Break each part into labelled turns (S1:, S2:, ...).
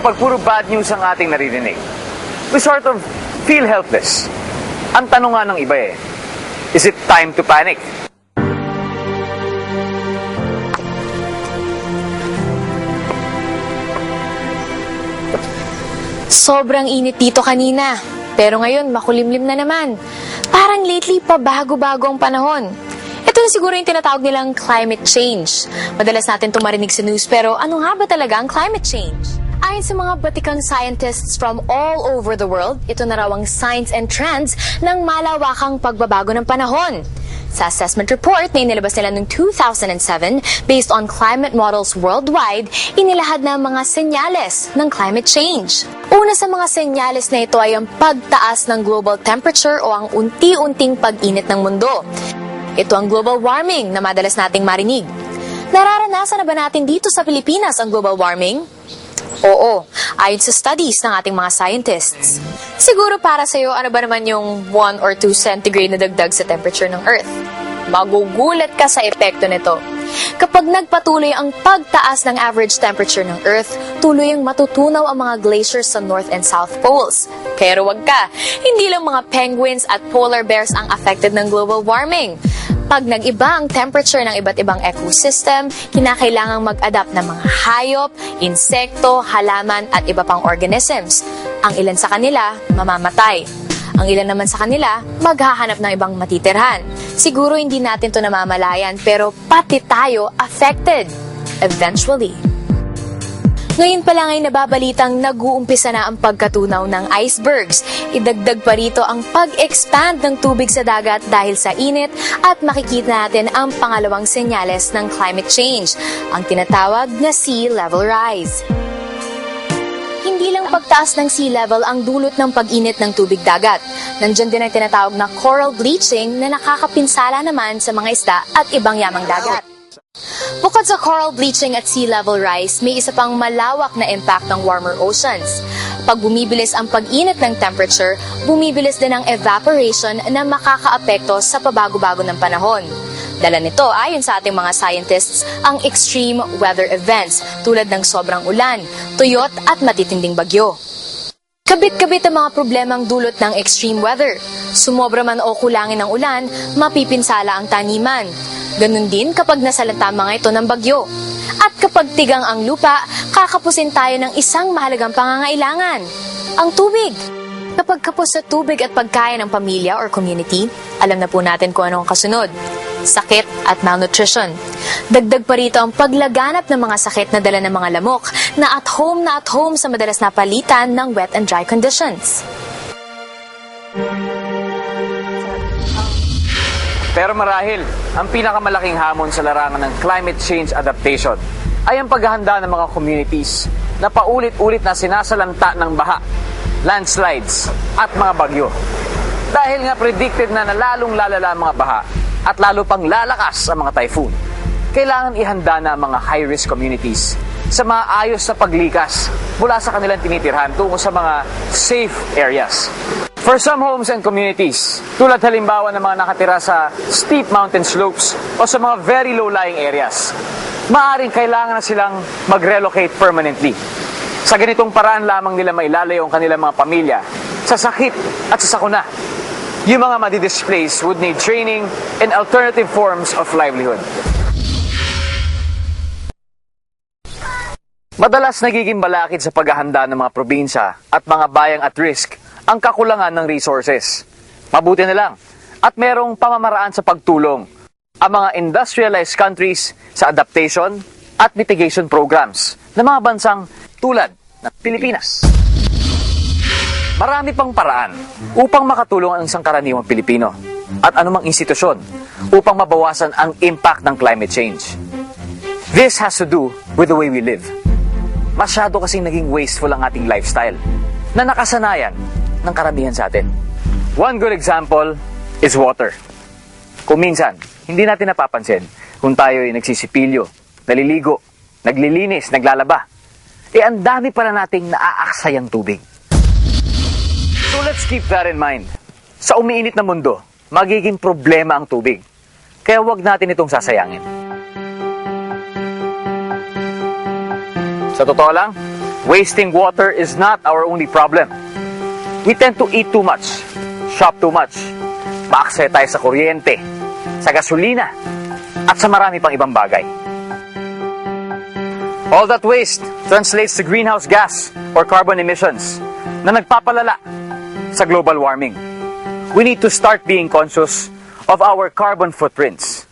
S1: kapag puro bad news ang ating naririnig, we sort of feel helpless. Ang tanong nga ng iba eh, is it time to panic?
S2: Sobrang init dito kanina. Pero ngayon, makulimlim na naman. Parang lately, pabago-bago ang panahon. Ito na siguro yung tinatawag nilang climate change. Madalas natin ito marinig sa news, pero ano nga ba talaga ang climate change? Ayon sa mga batikang scientists from all over the world, ito na raw ang signs and trends ng malawakang pagbabago ng panahon. Sa assessment report na inilabas nila noong 2007, based on climate models worldwide, inilahad na ang mga senyales ng climate change. Una sa mga senyales na ito ay ang pagtaas ng global temperature o ang unti-unting pag-init ng mundo. Ito ang global warming na madalas nating marinig. Nararanasan na ba natin dito sa Pilipinas ang global warming? Oo, ayon sa studies ng ating mga scientists. Siguro para sa'yo, ano ba naman yung 1 or 2 centigrade na dagdag sa temperature ng Earth? Magugulat ka sa epekto nito. Kapag nagpatuloy ang pagtaas ng average temperature ng Earth, tuloy ang matutunaw ang mga glaciers sa North and South Poles. Pero wag ka, hindi lang mga penguins at polar bears ang affected ng global warming. Pag nag-iba ang temperature ng iba't ibang ecosystem, kinakailangang mag-adapt ng mga hayop, insekto, halaman at iba pang organisms. Ang ilan sa kanila, mamamatay. Ang ilan naman sa kanila, maghahanap ng ibang matitirhan. Siguro hindi natin to namamalayan pero pati tayo affected. Eventually. Ngayon pa lang ay nababalitang nag-uumpisa na ang pagkatunaw ng icebergs. Idagdag pa rito ang pag-expand ng tubig sa dagat dahil sa init at makikita natin ang pangalawang senyales ng climate change, ang tinatawag na sea level rise. Hindi lang pagtaas ng sea level ang dulot ng pag-init ng tubig dagat. Nandyan din ang tinatawag na coral bleaching na nakakapinsala naman sa mga isda at ibang yamang dagat. Bukod sa coral bleaching at sea level rise, may isa pang malawak na impact ng warmer oceans. Pag bumibilis ang pag-init ng temperature, bumibilis din ang evaporation na makakaapekto sa pabago-bago ng panahon. Dala nito, ayon sa ating mga scientists, ang extreme weather events tulad ng sobrang ulan, tuyot at matitinding bagyo. Kabit-kabit ang mga problemang dulot ng extreme weather. Sumobra man o kulangin ng ulan, mapipinsala ang taniman. Ganun din kapag nasalanta mga ito ng bagyo. At kapag tigang ang lupa, kakapusin tayo ng isang mahalagang pangangailangan, ang tubig. Kapag kapos sa tubig at pagkain ng pamilya or community, alam na po natin kung ano ang kasunod. Sakit at malnutrition. Dagdag pa rito ang paglaganap ng mga sakit na dala ng mga lamok na at home na at home sa madalas na palitan ng wet and dry conditions.
S1: Pero marahil, ang pinakamalaking hamon sa larangan ng climate change adaptation ay ang paghahanda ng mga communities na paulit-ulit na sinasalanta ng baha, landslides at mga bagyo. Dahil nga predicted na na lalong lalala ang mga baha at lalo pang lalakas ang mga typhoon, kailangan ihanda na ang mga high-risk communities sa mga ayos na paglikas mula sa kanilang tinitirhan tungo sa mga safe areas. For some homes and communities, tulad halimbawa ng mga nakatira sa steep mountain slopes o sa mga very low-lying areas, maaaring kailangan na silang mag-relocate permanently. Sa ganitong paraan lamang nila mailalayo ang kanilang mga pamilya sa sakit at sa sakuna. Yung mga madi-displace would need training and alternative forms of livelihood. Madalas nagiging balakid sa paghahanda ng mga probinsya at mga bayang at risk ang kakulangan ng resources. Mabuti na lang at merong pamamaraan sa pagtulong ang mga industrialized countries sa adaptation at mitigation programs ng mga bansang tulad ng Pilipinas. Marami pang paraan upang makatulong ang isang karaniwang Pilipino at anumang institusyon upang mabawasan ang impact ng climate change. This has to do with the way we live masyado kasing naging wasteful ang ating lifestyle na nakasanayan ng karamihan sa atin. One good example is water. Kung minsan, hindi natin napapansin kung tayo ay nagsisipilyo, naliligo, naglilinis, naglalaba. Eh, ang dami pala nating naaaksayang tubig. So let's keep that in mind. Sa umiinit na mundo, magiging problema ang tubig. Kaya wag natin itong sasayangin. Sa totoo lang, wasting water is not our only problem. We tend to eat too much, shop too much, maaksaya tayo sa kuryente, sa gasolina, at sa marami pang ibang bagay. All that waste translates to greenhouse gas or carbon emissions na nagpapalala sa global warming. We need to start being conscious of our carbon footprints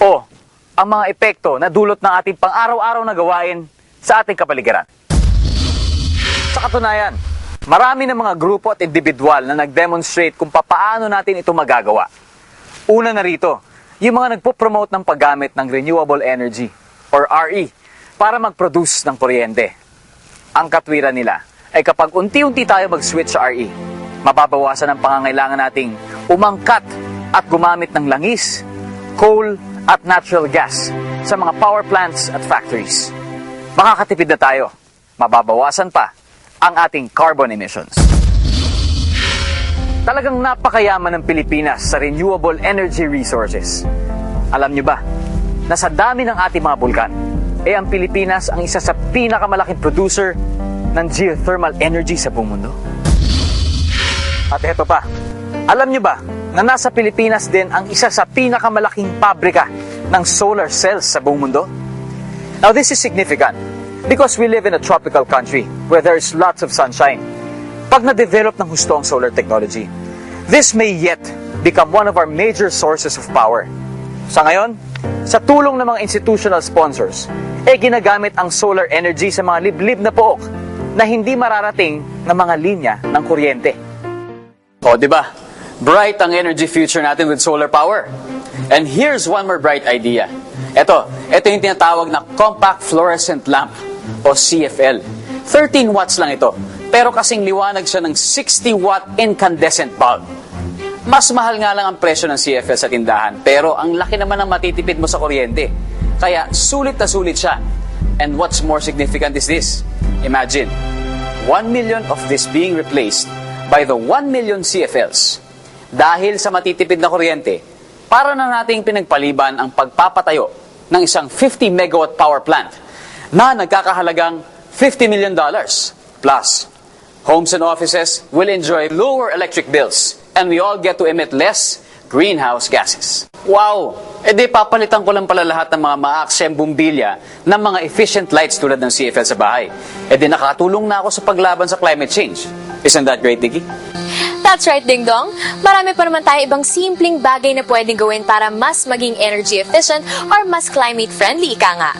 S1: o ang mga epekto na dulot ng ating pang-araw-araw na gawain sa ating kapaligiran. Sa katunayan, marami ng mga grupo at individual na nag-demonstrate kung papaano natin ito magagawa. Una na rito, yung mga nagpo-promote ng paggamit ng renewable energy or RE para mag-produce ng kuryente. Ang katwiran nila ay kapag unti-unti tayo mag-switch sa RE, mababawasan ang pangangailangan nating umangkat at gumamit ng langis, coal at natural gas sa mga power plants at factories. Makakatipid na tayo, mababawasan pa ang ating carbon emissions. Talagang napakayaman ng Pilipinas sa renewable energy resources. Alam nyo ba, na sa dami ng ating mga bulkan, eh ang Pilipinas ang isa sa pinakamalaking producer ng geothermal energy sa buong mundo. At eto pa, alam nyo ba na nasa Pilipinas din ang isa sa pinakamalaking pabrika ng solar cells sa buong mundo? Now this is significant because we live in a tropical country where there is lots of sunshine. Pag na-develop ng husto ang solar technology, this may yet become one of our major sources of power. Sa ngayon, sa tulong ng mga institutional sponsors, eh ginagamit ang solar energy sa mga liblib na pook na hindi mararating ng mga linya ng kuryente. O, di ba? Bright ang energy future natin with solar power. And here's one more bright idea. Ito, ito yung tinatawag na Compact Fluorescent Lamp o CFL. 13 watts lang ito. Pero kasing liwanag siya ng 60 watt incandescent bulb. Mas mahal nga lang ang presyo ng CFL sa tindahan, pero ang laki naman ng matitipid mo sa kuryente. Kaya sulit na sulit siya. And what's more significant is this. Imagine, 1 million of this being replaced by the 1 million CFLs. Dahil sa matitipid na kuryente, para na nating pinagpaliban ang pagpapatayo ng isang 50 megawatt power plant na nagkakahalagang 50 million dollars. Plus, homes and offices will enjoy lower electric bills and we all get to emit less greenhouse gases. Wow! E di papalitan ko lang pala lahat ng mga maaksyang bumbilya ng mga efficient lights tulad ng CFL sa bahay. E di nakatulong na ako sa paglaban sa climate change. Isn't that great, Diggy?
S2: That's right, Ding Dong. Marami pa naman tayo ibang simpleng bagay na pwedeng gawin para mas maging energy efficient or mas climate friendly, ika nga.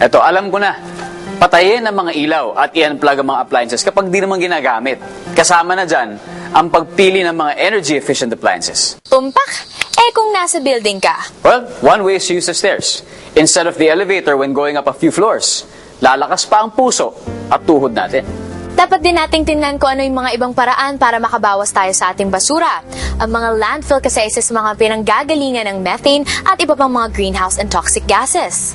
S1: Eto, alam ko na. Patayin ang mga ilaw at i-unplug ang mga appliances kapag di naman ginagamit. Kasama na dyan ang pagpili ng mga energy-efficient appliances.
S2: Tumpak, eh kung nasa building ka.
S1: Well, one way is to use the stairs instead of the elevator when going up a few floors. Lalakas pa ang puso at tuhod natin.
S2: Dapat din nating tingnan kung ano yung mga ibang paraan para makabawas tayo sa ating basura. Ang mga landfill kasi isa sa mga pinanggagalingan ng methane at iba pang mga greenhouse and toxic gases.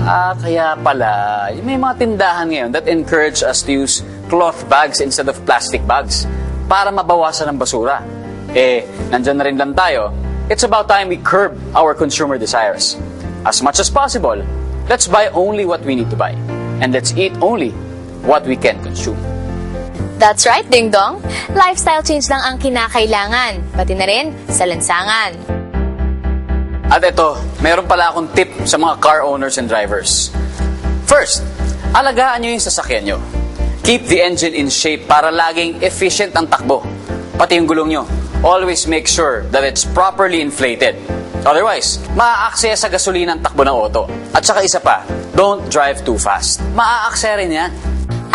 S1: Ah, kaya pala, may mga tindahan ngayon that encourage us to use cloth bags instead of plastic bags para mabawasan ang basura. Eh, nandyan na rin lang tayo. It's about time we curb our consumer desires. As much as possible, let's buy only what we need to buy. And let's eat only what we can consume.
S2: That's right, Ding Dong. Lifestyle change lang ang kinakailangan, pati na rin sa lansangan.
S1: At ito, meron pala akong tip sa mga car owners and drivers. First, alagaan nyo yung sasakyan nyo. Keep the engine in shape para laging efficient ang takbo. Pati yung gulong nyo. Always make sure that it's properly inflated. Otherwise, maaaksaya sa gasolina ang takbo ng auto. At saka isa pa, don't drive too fast. Maaaksaya rin yan.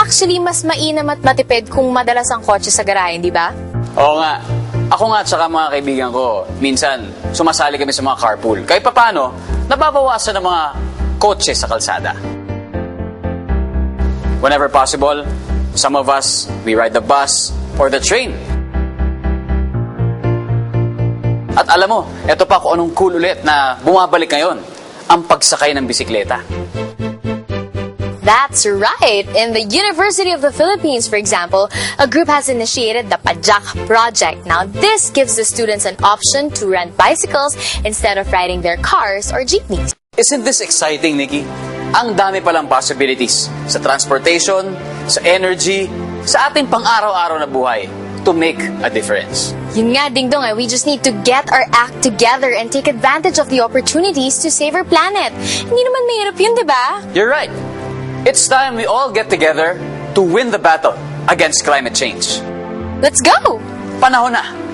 S2: Actually, mas mainam at matipid kung madalas ang kotse sa garahe, di ba?
S1: Oo nga. Ako nga at saka mga kaibigan ko, minsan sumasali kami sa mga carpool. Kahit papano, nababawasan ng mga kotse sa kalsada. Whenever possible, some of us, we ride the bus or the train. At alam mo, eto pa kung anong cool ulit na bumabalik ngayon, ang pagsakay ng bisikleta.
S2: That's right! In the University of the Philippines, for example, a group has initiated the Pajak Project. Now, this gives the students an option to rent bicycles instead of riding their cars or jeepneys.
S1: Isn't this exciting, Nikki? Ang dami palang possibilities sa transportation, sa energy, sa ating pang-araw-araw na buhay to make a difference.
S2: Yun nga, Ding Dong, eh. we just need to get our act together and take advantage of the opportunities to save our planet. Hindi naman mahirap yun, di ba?
S1: You're right. It's time we all get together to win the battle against climate change.
S2: Let's go!
S1: Panahon na